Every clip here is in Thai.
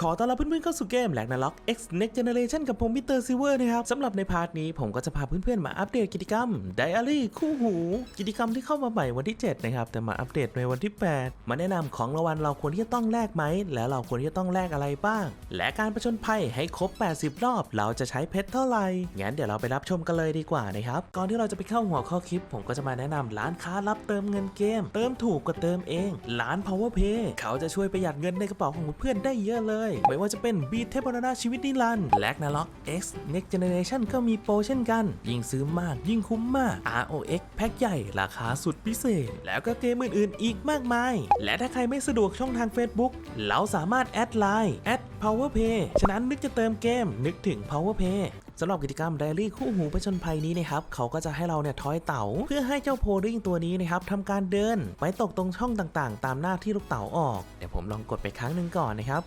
ขอต้อนรับเพื่อนๆเข้าสู่เกมแลกนาล็อก X Next Generation กับผมมิเตอร์ซิเวอร์นะครับสำหรับในพาร์ทนี้ผมก็จะพาเพื่อนๆมาอัปเดตกิจกรรม Diary คู่หู กิจกรรมที่เข้ามาใหม่วันที่ 7 นะครับ แต่มาอัปเดตในวันที่ 8 มาแนะนำของรางวัลเราควรที่จะต้องแลกไหม และเราควรที่จะต้องแลกอะไรบ้าง และการประชนภัยให้ครบ 80 รอบ เราจะใช้เพชรเท่าไหร่งั้นเดี๋ยวเราไปรับชมกันเลยดีกว่านะครับก่อนที่เราจะไปเข้าหัวข้อคลิป ผมก็จะมาแนะนำร้านค้ารับเติมเงินเกม เติมถูกกว่าเติมเอง ร้าน Power Pay เขาจะช่วยประหยัดเงินในกระเป๋าของเพื่อนได้เยอะเลยไม่ว่าจะเป็น b ีเทพนาชีวิตนิรันด์แลกนาล็อก X Next Generation ก็มีโปรเช่นกัน ยิ่งซื้อมากยิ่งคุ้มมาก ROX แพ็คใหญ่ราคาสุดพิเศษ แล้วก็เกมอื่นๆ อีกมากมาย และถ้าใครไม่สะดวกช่องทาง Facebook เราสามารถแอดไลน์แอด powerpay ฉะนั้นนึกจะเติมเกมนึกถึง powerpay สำหรับกิจกรรม Diary คู่หูประชนภัยนี้นะครับเขาก็จะให้เราเนี่ยทอยเต๋าเพื่อให้เจ้าโพลิงตัวนี้นะครับทำการเดิน ไปตกตรงช่องต่างๆ ตามหน้าที่ลูกเต๋าออก เดี๋ยวผมลองกดไปครั้งหนึ่งก่อนนะครับ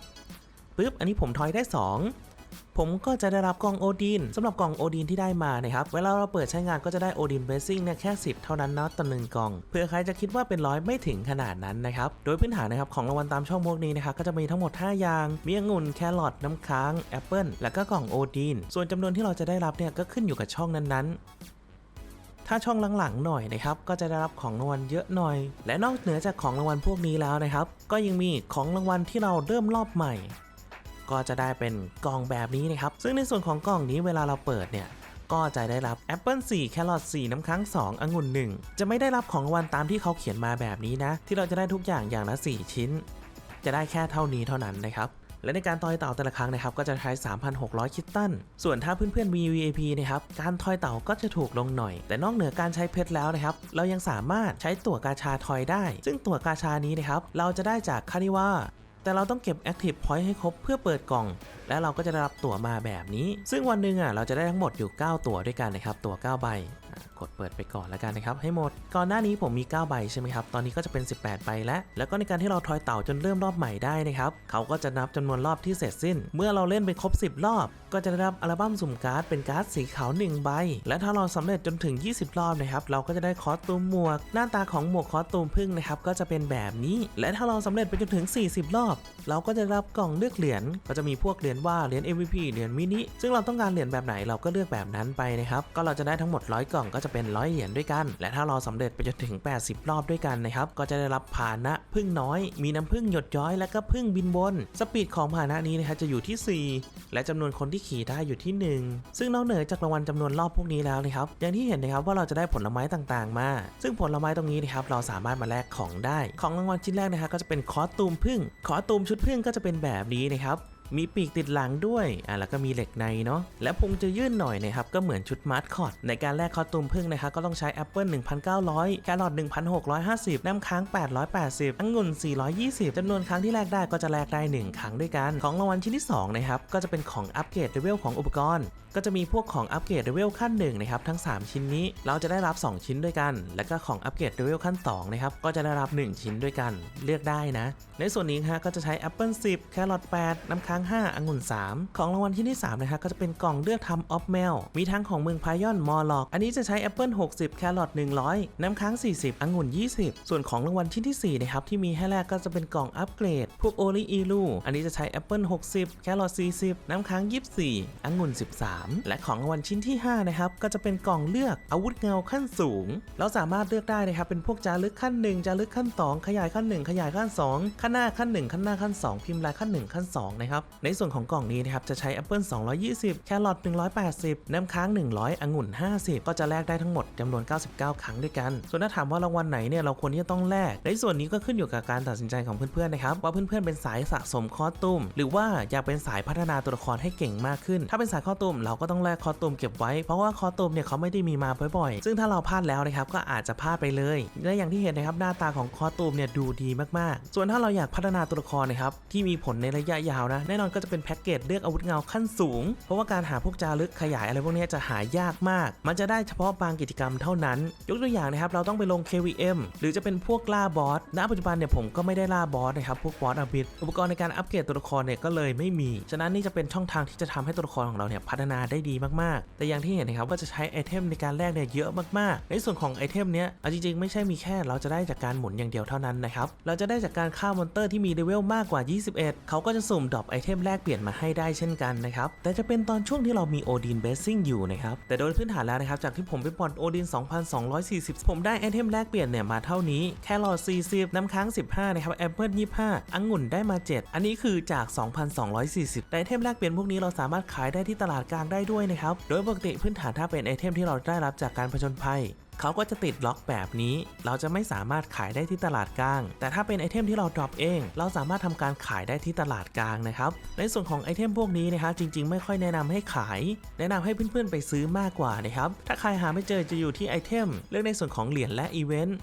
ปึ๊บ อันนี้ผมทอยได้ 2 ผมก็จะได้รับกล่องโอดินสำหรับกล่องโอดินที่ได้มานะครับ เวลาเราเปิดใช้งานก็จะได้โอดินเบสซิ่งเนี่ยแค่ 10 เท่านั้นนะต่อหนึ่งกล่อง เพื่อใครจะคิดว่าเป็นร้อยไม่ถึงขนาดนั้นนะครับ โดยพื้นฐานนะครับของรางวัลตามช่องพวกนี้นะครับก็จะมีทั้งหมด 5 อย่าง มีองุ่นแครอทน้ำค้างแอปเปิลแล้วก็กล่องโอดินส่วนจำนวนที่เราจะได้รับเนี่ยก็ขึ้นอยู่กับช่องนั้นๆถ้าช่องหลังๆหน่อยนะครับก็จะได้รับของรางวัลเยอะหน่อย และนอกเหนือจากของรางวัลพวกนี้แล้วนะครับ ก็ยังมีของรางวัลที่เราเริ่มรอบใหม่ ก็จะได้เป็นกล่องแบบนี้นะครับ ซึ่งในส่วนของกล่องนี้เวลาเราเปิดเนี่ยก็จะได้รับแอปเปิล4แครอท4น้ำค้าง2องุ่น1 จะไม่ได้รับของรางวัลตามที่เขาเขียนมาแบบนี้นะ ที่เราจะได้ทุกอย่างอย่างละ 4 ชิ้น จะได้แค่เท่านี้เท่านั้นนะครับและในการทอยเต่าแต่ละครั้งนะครับก็จะใช้ 3,600 คิตตัน ส่วนถ้าเพื่อนๆมี VIP นะครับการทอยเต่าก็จะถูกลงหน่อย แต่นอกเหนือการใช้เพชรแล้วนะครับเรายังสามารถใช้ตั๋วกาชาทอยได้ ซึ่งตั๋วกาชานี้นะครับเราจะได้จากคานิว่า แต่เราต้องเก็บ Active Point ให้ครบเพื่อเปิดกล่อง และเราก็จะได้รับตั๋วมาแบบนี้ ซึ่งวันหนึ่งอะเราจะได้ทั้งหมดอยู่ 9 ตั๋วด้วยกันนะครับ ตั๋ว 9 ใบกดเปิดไปก่อนแล้วกันนะครับให้หมด ก่อนหน้านี้ผมมี 9 ใบใช่ไหมครับ ตอนนี้ก็จะเป็น 18 ใบแล้ว แล้วก็ในการที่เราทอยเต่าจนเริ่มรอบใหม่ได้นะครับเขาก็จะนับจำนวนรอบที่เสร็จสิ้น เมื่อเราเล่นไปครบ 10 รอบ ก็จะได้รับอัลบั้มสุ่มการ์ดเป็นการ์ดสีขาว 1 ใบ และถ้าเราสำเร็จจนถึง 20 รอบนะครับเราก็จะได้คอสตูมหมวก หน้าตาของหมวกคอสตูมพึ่งนะครับก็จะเป็นแบบนี้ และถ้าเราสำเร็จไปจนถึง 40 รอบ เราก็จะได้รับกล่องเลือกเหรียญก็จะมีพวกเหรียญว่าเหรียญ MVP เหรียญมินิ ซึ่งเราต้องการเหรียญแบบไหนเราก็เลือกแบบนั้นไปนะครับ ก็เราจะได้ทั้งหมด 100 กล่องก็จะเป็น 100 เหรียญด้วยกัน และถ้าเราสำเร็จไปจนถึง 80 รอบด้วยกันนะครับ ก็จะได้รับพานะพึ่งน้อย มีน้ำพึ่งหยดย้อย และก็พึ่งบินบน สปีดของพานะนี้นะครับจะอยู่ที่ 4 และจำนวนคนที่ขี่ได้อยู่ที่ 1 ซึ่งนอกเหนือจากรางวัลจำนวนรอบพวกนี้แล้วนะครับ อย่างที่เห็นนะครับว่าเราจะได้ผลไม้ต่างๆ มา ซึ่งผลไม้ตรงนี้นะครับเราสามารถมาแลกของได้ ของรางวัลชิ้นแรกนะครับก็จะเป็นคอสตูมพึ่ง คอสตูมชุดพึ่งก็จะเป็นแบบนี้นะครับ มีปีกติดหลังด้วยอะแล้วก็มีเหล็กในเนาะและพุงจะยื่นหน่อยนะครับก็เหมือนชุดมาร์ทคอตในการแลกคอตูมพึ่งนะครับก็ต้องใช้แอปเปิล1,900แครอท1,650 น้ำค้าง 880องุ่น 420จำนวนครั้งที่แลกได้ก็จะแลกได้ 1 ครั้งด้วยกัน ของรางวัลชิ้นที่2นะครับก็จะเป็นของอัปเกรดเลเวลของอุปกรณ์ ก็จะมีพวกของอัปเกรดเลเวลขั้น1นะครับทั้ง 3 ชิ้นนี้เราจะได้รับ 2 ชิ้นด้วยกัน แล้วก็ของอัปเกรดเลเวลขั้น2นะครับก็จะได้รับ 1 ชิ้นด้วยกัน เลือกได้นะ ในส่วนนี้ฮะก็จะใช้แอปเปิล10แครอท8น้ำค้าง5องุ่น 3 ของรางวัลที่ที่ 3 นะครับก็จะเป็นกล่องเลือกทำออฟเมลมีทั้งของเมืองพายอนมอลล็อก อันนี้จะใช้แอปเปิล60 แครอท100 น้ำค้าง 40 องุ่น 20 ส่วนของรางวัลชิ้นที่ 4 นะครับ ที่มีให้แรกก็จะเป็นกล่องอัปเกรด พวกโอลิอีลูอันนี้จะใช้แอปเปิล60 แครอท40 น้ำค้าง 24องุ่น 13 และของรางวัลชิ้นที่ 5 นะครับ ก็จะเป็นกล่องเลือกอาวุธเงาขั้นสูง เราสามารถเลือกได้นะครับ เป็นพวกจารึกขั้น 1 จารึกขั้น 2 ขยายขั้น 1 ขยายขั้น 2 ขั้นหน้าขั้น 1 ขั้นหน้าขั้น 2 พิมพ์ลายขั้น 1 ขั้น 2 นะครับในส่วนของกล่องนี้นะครับจะใช้แอปเปิล220 แครอท180 น้ำค้าง 100 องุ่น 50 ก็จะแลกได้ทั้งหมดจำนวน 99 ครั้งด้วยกัน ส่วนถ้าถามว่ารางวัลไหนเนี่ยเราควรที่จะต้องแลก ในส่วนนี้ก็ขึ้นอยู่กับการตัดสินใจของเพื่อนๆนะครับว่าเพื่อนๆเป็นสายสะสมคอสตูมหรือว่าอยากเป็นสายพัฒนาตัวละครให้เก่งมากขึ้น ถ้าเป็นสายคอสตูมเราก็ต้องแลกคอสตูมเก็บไว้เพราะว่าคอสตูมเนี่ยเขาไม่ได้มีมาบ่อยๆ ซึ่งถ้าเราพลาดแล้วนะครับก็อาจจะพลาดไปเลย และอย่างที่เห็นนะครับหน้าตาของคอตูมเนี่ยดูดีมากๆ ส่วนถ้าเราอยากพัฒนาตัวละครนะครับที่มีผลในระยะยาวนะแน่นอนก็จะเป็นแพ็กเกจเลือกอาวุธเงาขั้นสูง เพราะว่าการหาพวกจารึกขยายอะไรพวกนี้จะหายากมาก มันจะได้เฉพาะบางกิจกรรมเท่านั้น ยกตัวอย่างนะครับเราต้องไปลง KVM หรือจะเป็นพวกล่าบอสณปัจจุบันเนี่ยผมก็ไม่ได้ล่าบอสนะครับพวกบอสอาบิดอุปกรณ์ในการอัปเกรดตัวละครเนี่ยก็เลยไม่มี ฉะนั้นนี่จะเป็นช่องทางที่จะทำให้ตัวละครของเราเนี่ยพัฒนาได้ดีมากๆ แต่อย่างที่เห็นนะครับว่าจะใช้ไอเทมในการแลกเนี่ยเยอะมากๆ ในส่วนของไอเทมเนี้ยเอาจริงๆ ไม่ใช่มีแค่เราจะได้จากการหมุนอย่างเดียวเท่านั้นนะครับเราจะได้จากการฆ่ามอนเตอร์ที่มีเลเวลมากกว่า 21 เขาก็จะสุ่มดรอปไอเททมแลกเปลี่ยนมาให้ได้เช่นกันนะครับ แต่จะเป็นตอนช่วงที่เรามีโอดินเบสซิ่งอยู่นะครับ แต่โดยพื้นฐานแล้วนะครับ จากที่ผมไปปลดโอดิน 2240 ผมได้ไอเทมแลกเปลี่ยนเนี่ยมาเท่านี้ แครอท40 น้ำค้าง 15 นะครับ แอปเปิล25องุ่นได้มา 7 อันนี้คือจาก 2,240แต่ไอเทมแลกเปลี่ยนพวกนี้เราสามารถขายได้ที่ตลาดกลางได้ด้วยนะครับ โดยปกติพื้นฐานถ้าเป็นไอเทมที่เราได้รับจากการผจญภัย เขาก็จะติดล็อกแบบนี้ เราจะไม่สามารถขายได้ที่ตลาดกลาง แต่ถ้าเป็นไอเทมที่เราดรอปเอง เราสามารถทำการขายได้ที่ตลาดกลางนะครับ ในส่วนของไอเทมพวกนี้นะครับจริง ๆ ไม่ค่อยแนะนำให้ขาย แนะนำให้เพื่อนๆไปซื้อมากกว่านะครับ ถ้าใครหาไม่เจอจะอยู่ที่ไอเทมเลือกในส่วนของเหรียญและอีเวนต์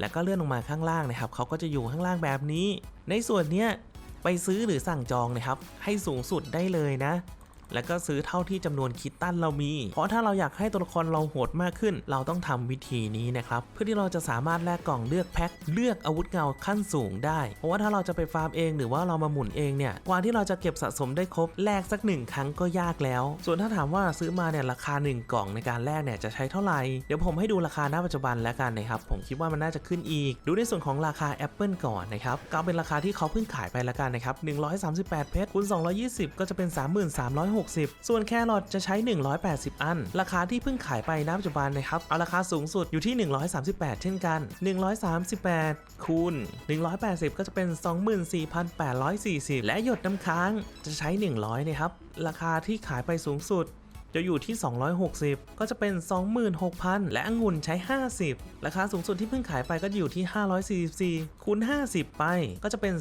แล้วก็เลื่อนลงมาข้างล่างนะครับเขาก็จะอยู่ข้างล่างแบบนี้ ในส่วนเนี้ยไปซื้อหรือสั่งจองนะครับ ให้สูงสุดได้เลยนะ แล้วก็ซื้อเท่าที่จำนวนคิตตันเรามี เพราะถ้าเราอยากให้ตัวละครเราโหดมากขึ้น เราต้องทำวิธีนี้นะครับ เพื่อที่เราจะสามารถแลกกล่องเลือกแพ็คเลือกอาวุธเงาขั้นสูงได้ เพราะว่าถ้าเราจะไปฟาร์มเองหรือว่าเรามาหมุนเองเนี่ยกว่าที่เราจะเก็บสะสมได้ครบแลกสักหนึ่งครั้งก็ยากแล้ว ส่วนถ้าถามว่าซื้อมาเนี่ยราคา 1 กล่องในการแลกเนี่ยจะใช้เท่าไหร่เดี๋ยวผมให้ดูราคาณปัจจุบันแล้วกันนะครับผมคิดว่ามันน่าจะขึ้นอีก ดูในส่วนของราคาแอปเปิลก่อนนะครับก็เอาเป็นราคาที่เขาเพิ่งขายไปแล้วกันนะครับ138เพชรคูณ220 ก็จะเป็น 3360ส่วนแครอทจะใช้ 180 อัน ราคาที่เพิ่งขายไปณปัจจุบันนะครับ เอาราคาสูงสุดอยู่ที่ 138 เช่นกัน 138 คูณ 180 ก็จะเป็น 24,840 และหยดน้ำค้างจะใช้ 100 นะครับ ราคาที่ขายไปสูงสุด จะอยู่ที่ 260 ก็จะเป็น 26,000 และองุ่นใช้ 50 ราคาสูงสุดที่เพิ่งขายไปก็อยู่ที่ 544คูณ50 ไป ก็จะเป็น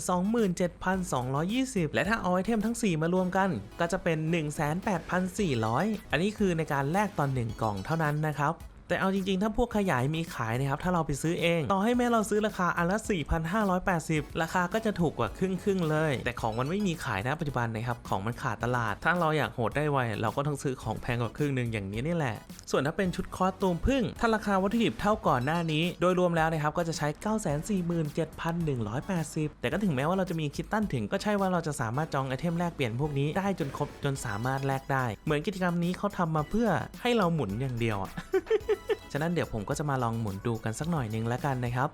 27,220 และถ้าเอาไอเทมทั้ง 4 มารวมกัน ก็จะเป็น 18,400 อันนี้คือในการแลกตอน 1 กล่องเท่านั้นนะครับ แต่เอาจริงๆ ถ้าพวกขยายมีขายนะครับถ้าเราไปซื้อเอง ต่อให้แม้เราซื้อราคาอันละ 4,580 ราคาก็จะถูกกว่าครึ่งครึ่งๆเลย แต่ของมันไม่มีขายนะปัจจุบันนะครับของมันขาดตลาด ถ้าเราอยากโหดได้ไวเราก็ต้องซื้อของแพงกว่าครึ่งหนึ่งอย่างนี้นี่แหละ ส่วนถ้าเป็นชุดคอสตูมพึ่ง ถ้าราคาวัตถุดิบเท่าก่อนหน้านี้ โดยรวมแล้วนะครับก็จะใช้ 947,180 แต่ก็ถึงแม้ว่าเราจะมีคิดตั้นถึงก็ใช่ว่าเราจะสามารถจองไอเทมแลกเปลี่ยนพวกนี้ได้จนครบจนสามารถแลกได้ เหมือนกิจกรรมนี้เขาทำมาเพื่อให้เราหมุนอย่างเดียวอะ ฉะนั้นเดี๋ยวผมก็จะมาลองหมุนดูกันสักหน่อยหนึงแล้วกันนะครับ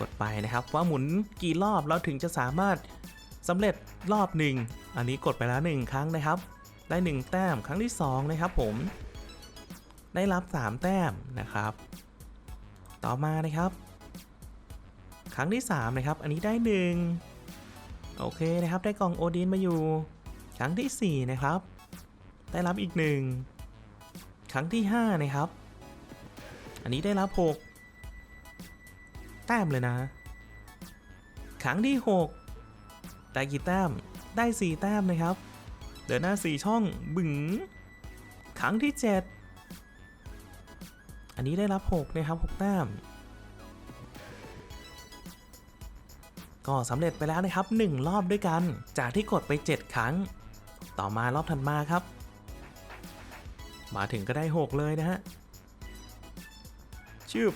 กดไปนะครับ ว่าหมุนกี่รอบเราถึงจะสามารถสำเร็จรอบหนึ่งอันนี้กดไปแล้วหนึ่งครั้งนะครับ ได้ 1 แต้มครั้งที่ 2 นะครับผม ได้รับ 3 แต้มนะครับ ต่อมานะครับ ครั้งที่ 3 นะครับ อันนี้ได้ 1 โอเคนะครับ ได้กล่องโอดินมาอยู่ ครั้งทีสี่4 นะครับ ได้รับอีก 1 ครั้งที่ 5 นะครับ อันนี้ได้รับ 6 แต้มเลยนะ ครั้งที่6ได้กี่แต้ม ได้ 4 แต้มนะครับ เดินหน้า 4 ช่องบึ๋งครั้งที่ 7 อันนี้ได้รับ 6 นะครับ 6 แต้ม ก็สำเร็จไปแล้วนะครับ 1 รอบด้วยกัน จากที่กดไป 7 ครั้ง ต่อมารอบถัดมาครับ มาถึงก็ได้ 6 เลยนะฮะ ชืบ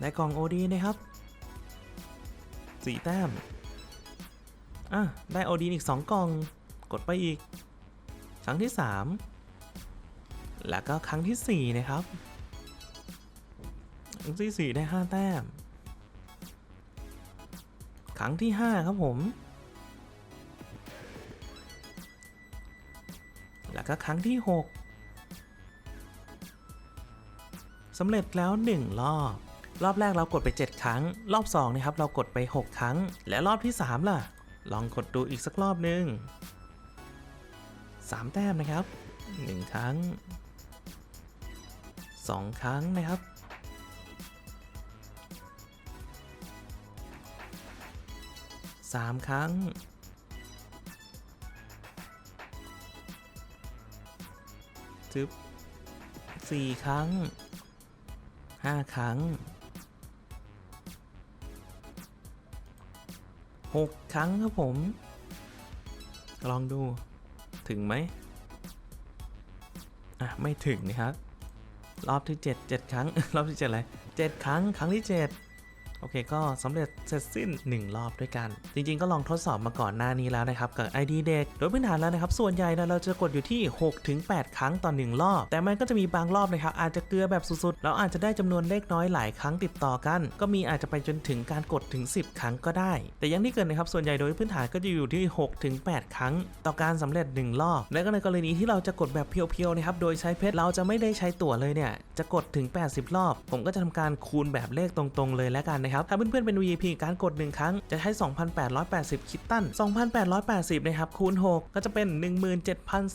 ได้กล่องโอดีนะครับสี่แต้ม อะ ได้โอดีอีก2กล่อง กดไปอีก ครั้งที่3แล้วก็ครั้งทีสี่4นะครับ ครั้งที่4ได้5แต้ม ครั้งที่5ครับผม แล้วก็ครั้งที่6 สำเร็จแล้ว 1 รอบ รอบแรกเรากดไป 7 ครั้ง รอบ2นะครับเรากดไป 6 ครั้ง และรอบที่ 3 ล่ะ ลองกดดูอีกสักรอบหนึ่ง3 แต้มนะครับ 1 ครั้ง 2 ครั้งนะครับ 3 ครั้ง ทึบสี่ครั้ง ห้าครั้งหกครั้งครับผม ลองดูถึงไหมอะ ไม่ถึงนะครับ รอบที่ 7 7 ครั้ง รอบที่7อะไร7ครั้ง ครั้งที่ 7 โอเคก็สำเร็จเสร็จสิ้น 1 รอบด้วยกัน จริงๆ ก็ลองทดสอบมาก่อนหน้านี้แล้วนะครับ กับ ID เด็ก โดยพื้นฐานแล้วนะครับ ส่วนใหญ่นะเราจะกดอยู่ที่ 6-8 ครั้งต่อ 1 รอบ แต่มันก็จะมีบางรอบนะครับ อาจจะเกลือแบบสุดๆแล้วอาจจะได้จำนวนเลขน้อยหลายครั้งติดต่อกัน ก็มีอาจจะไปจนถึงการกดถึง 10 ครั้งก็ได้ แต่ยังที่เกิดนะครับส่วนใหญ่โดยพื้นฐานก็จะอยู่ที่ 6-8 ครั้ง ต่อการสำเร็จ 1 รอบ และก็ในกรณีที่เราจะกดแบบเพียวๆนะครับโดยใช้เพชรเราจะไม่ได้ใช้ตั๋วเลยเนี่ยจะกดถึง 80 รอบ ผมก็จะทำการคูณแบบเลขตรงๆ เลยแล้วกันนะครับ ถ้าเพื่อนๆเป็น VIP การกด 1 ครั้งจะใช้ 2,880 คิตตัน 2,880 นะครับ คูณ 6 ก็จะเป็น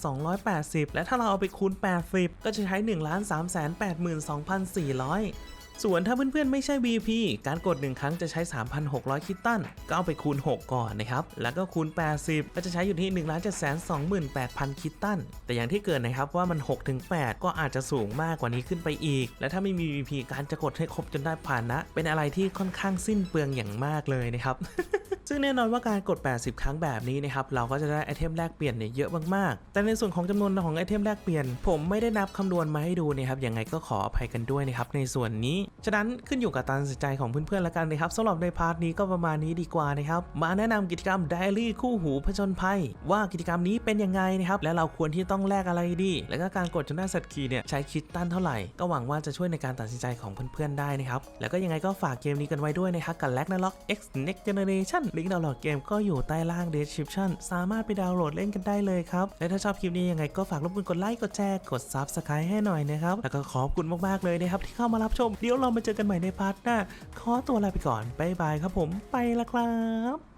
17,280 และถ้าเราเอาไปคูณ 80 ก็จะใช้ 1,382,400 ส่วนถ้าเพื่อนๆไม่ใช่ VP การกด 1 ครั้งจะใช้ 3,600 คิตตัน ก็เอาไปคูณ 6 ก่อนนะครับ แล้วก็คูณ 80 ก็จะใช้อยู่ที่ 1,728,000 คิตตัน แต่อย่างที่เกิดนะครับว่ามัน 6-8 ก็อาจจะสูงมากกว่านี้ขึ้นไปอีก และถ้าไม่มี VP การจะกดให้ครบจนได้ผ่านนะ เป็นอะไรที่ค่อนข้างสิ้นเปลืองอย่างมากเลยนะครับ ซึ่งแน่นอนว่าการกด 80 ครั้งแบบนี้นะครับเราก็จะได้ไอเทมแลกเปลี่ยนเนี่ยเยอะมากๆ แต่ในส่วนของจำนวนของไอเทมแลกเปลี่ยน ผมไม่ได้นับคำนวณมาให้ดูนะครับยังไงก็ขออภัยกันด้วยนะครับในส่วนนี้ ฉะนั้นขึ้นอยู่กับตัดสินใจของเพื่อนๆแล้วกันนะครับสำหรับในพาร์ทนี้ก็ประมาณนี้ดีกว่านะครับมาแนะนำกิจกรรม Diary คู่หูผจญภัย ว่ากิจกรรมนี้เป็นยังไงนะครับและเราควรที่ต้องแลกอะไรดี แล้วก็การกดจนได้สัตว์คีเนี่ยใช้คิดตันเท่าไหร่ ก็หวังว่าจะช่วยในการตัดสินใจของเพื่อนๆได้นะครับแล้วก็ยังไงก็ฝากเกมนี้กันไว้ด้วยนะครับกับ l a g n a r o k X Next Generation ลิงก์ดาวน์โหลดเกมก็อยู่ใต้ล่าง description สามารถไปดาวน์โหลดเล่นกันได้เลยครับ และถ้าชอบคลิปนี้ยังไงก็ฝากรบกวนกดไลค์กดแชร์กด Subscribe ให้หน่อยนะครับ แล้วก็ขอบคุณมากๆเลยนะครับที่เข้ามารับชม เดี๋ยวเรามาเจอกันใหม่ในพาร์ทหน้า ขอตัวลาไปก่อนบ๊ายบายครับผมไปละครับ